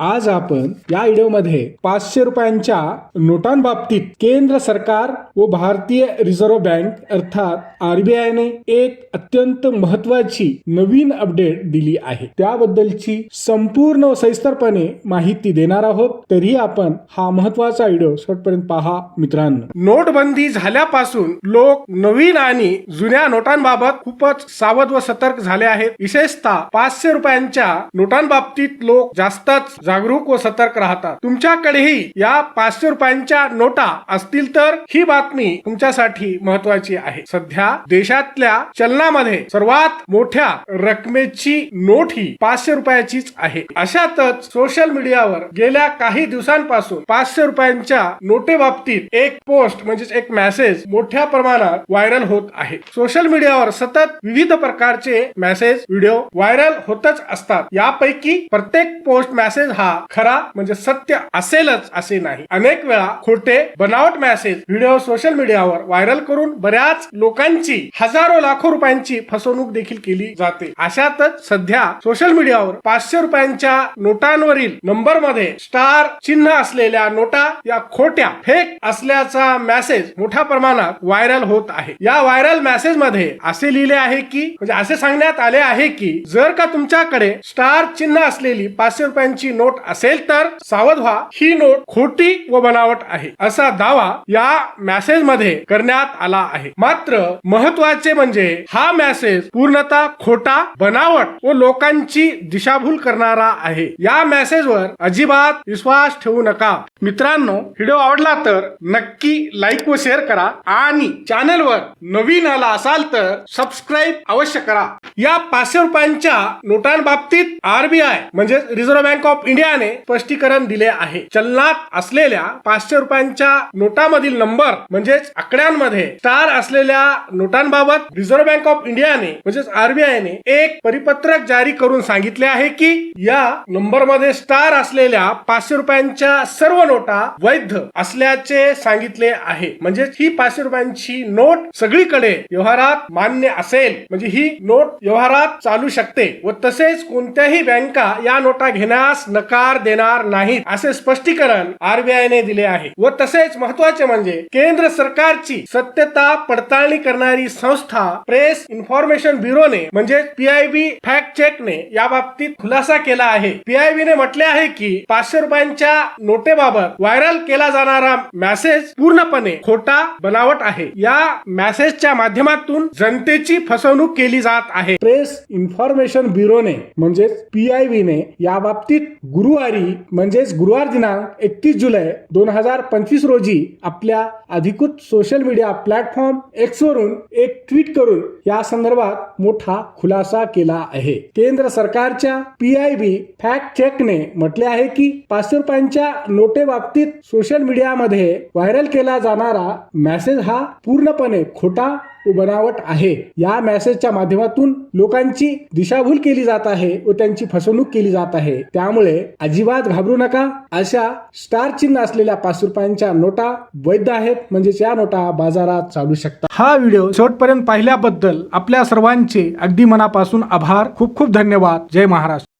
आज आपण या व्हिडिओमध्ये पाचशे रुपयांच्या नोटांबाबतीत केंद्र सरकार व भारतीय रिझर्व्ह बँक अर्थात आरबीआयने एक अत्यंत महत्वाची नवीन अपडेट दिली आहे. त्याबद्दलची संपूर्ण व सविस्तरपणे माहिती देणार आहोत. तरी आपण हा महत्त्वाचा व्हिडिओ शेवटपर्यंत पहा मित्रांनो. नोटबंदी झाल्यापासून लोक नवीन आणि जुन्या नोटांबाबत खूपच सावध व सतर्क झाले आहेत. विशेषतः पाचशे रुपयांच्या नोटांबाबतीत लोक जास्तच जागरूक व सतर्क राहतात. तुमच्याकडेही या पाचशे रुपयांच्या नोटा असतील तर ही बातमी तुमच्यासाठी महत्वाची आहे. सध्या देशातल्या चलनामध्ये सर्वात मोठ्या रकमेची नोट ही पाचशे रुपयाचीच आहे. अशातच सोशल मीडियावर गेल्या काही दिवसांपासून पाचशे रुपयांच्या नोटेबाबतीत एक पोस्ट म्हणजेच एक मेसेज मोठ्या प्रमाणात व्हायरल होत आहे. सोशल मीडियावर सतत विविध प्रकारचे मेसेज व्हिडिओ व्हायरल होतच असतात. यापैकी प्रत्येक पोस्ट मेसेज हा खरा म्हणजे सत्य असेलच असे नाही. अनेक वेळा खोटे बनावट मेसेज व्हिडिओ सोशल मीडियावर व्हायरल करून बऱ्याच लोकांची हजारो लाखो रुपयांची फसवणूक देखील केली जाते. अशातच सध्या सोशल मीडियावर पाचशे रुपयांच्या नोटांवरील नंबरमध्ये स्टार चिन्ह असलेल्या नोटा या खोट्या फेक असल्याचा मेसेज मोठ्या प्रमाणात व्हायरल होत आहे. या व्हायरल मेसेजमध्ये असे लिहिले आहे की म्हणजे असे सांगण्यात आले आहे की जर का तुमच्याकडे स्टार चिन्ह असलेली पाचशे रुपयांची नोट असेल तर सावध व्हा. ही नोट खोटी व बनावट आहे. असा दावा या मेसेजमध्ये करण्यात आला आहे. मात्र महत्त्वाचे म्हणजे हा मेसेज पूर्णतः खोटा बनावट व लोकांची दिशाभूल करणारा आहे. या मेसेजवर अजिबात विश्वास ठेवू नका. मित्रांनो व्हिडिओ आवडला तर नक्की लाईक व शेअर करा आणि चॅनलवर नवीन आला असाल तर सबस्क्राईब अवश्य करा. या पाचशे रुपयांच्या नोटांबाबतीत आरबीआय म्हणजे रिझर्व्ह बँक ऑफ इंडिया इंडियाने स्पष्टीकरण दिले आहे. चलनात असलेल्या पाचशे रुपयांच्या नोटामधील नंबर म्हणजेच आकड्यांमध्ये स्टार असलेल्या नोटांबाबत रिझर्व्ह बँक ऑफ इंडियाने म्हणजेच आरबीआयने एक परिपत्रक जारी करून सांगितले आहे की या नंबरमध्ये स्टार असलेल्या पाचशे रुपयांच्या सर्व नोटा वैध असल्याचे सांगितले आहे. म्हणजेच ही पाचशे रुपयांची नोट सगळीकडे व्यवहारात मान्य असेल. म्हणजे ही नोट व्यवहारात चालू शकते व तसेच कोणत्याही बँका या नोटा घेण्यास नकार देणार नाहीत असे स्पष्टीकरण आरबीआय ने दिले आहे. व तसेच महत्त्वाचे म्हणजे केंद्र सरकारची सत्यता पडताळणी करणारी संस्था प्रेस इन्फॉर्मेशन ब्युरोने म्हणजे पीआयबी फॅक्ट चेकने या बाबतीत खुलासा केला आहे. पीआयबीने म्हटले आहे की पाचशे रुपयांच्या नोटेबाबत व्हायरल केला जाणारा मेसेज पूर्णपणे खोटा बनावट आहे. या मेसेजच्या माध्यमातून जनतेची फसवणूक केली जात आहे. प्रेस इन्फॉर्मेशन ब्युरोने म्हणजेच पीआयबीने या बाबतीत गुरुवारी म्हणजेच गुरुवार दिनांक एकतीस जुलै दोन हजार पंचवीस रोजी आपल्या अधिकृत सोशल मीडिया प्लॅटफॉर्म एक्स वरून एक ट्विट करून या संदर्भात मोठा खुलासा केला आहे. केंद्र सरकारच्या पी आय बी फॅक्ट चेकने म्हटले आहे की पाचशे रुपयांच्या नोटे बाबतीत सोशल मीडियामध्ये व्हायरल केला जाणारा मेसेज हा पूर्णपणे खोटा बनावट आहे. या मेसेजच्या माध्यमातून लोकांची दिशाभूल केली जात आहे व त्यांची फसवणूक केली जात आहे. त्यामुळे अजिबात घाबरू नका. अशा स्टार चिन्ह असलेल्या पाच रुपयांच्या नोटा वैध आहेत. म्हणजेच या नोटा बाजारात चालू शकतात. हा व्हिडिओ शेवटपर्यंत पाहिल्याबद्दल आपल्या सर्वांचे अगदी मनापासून आभार. खूप खूप धन्यवाद. जय महाराष्ट्र.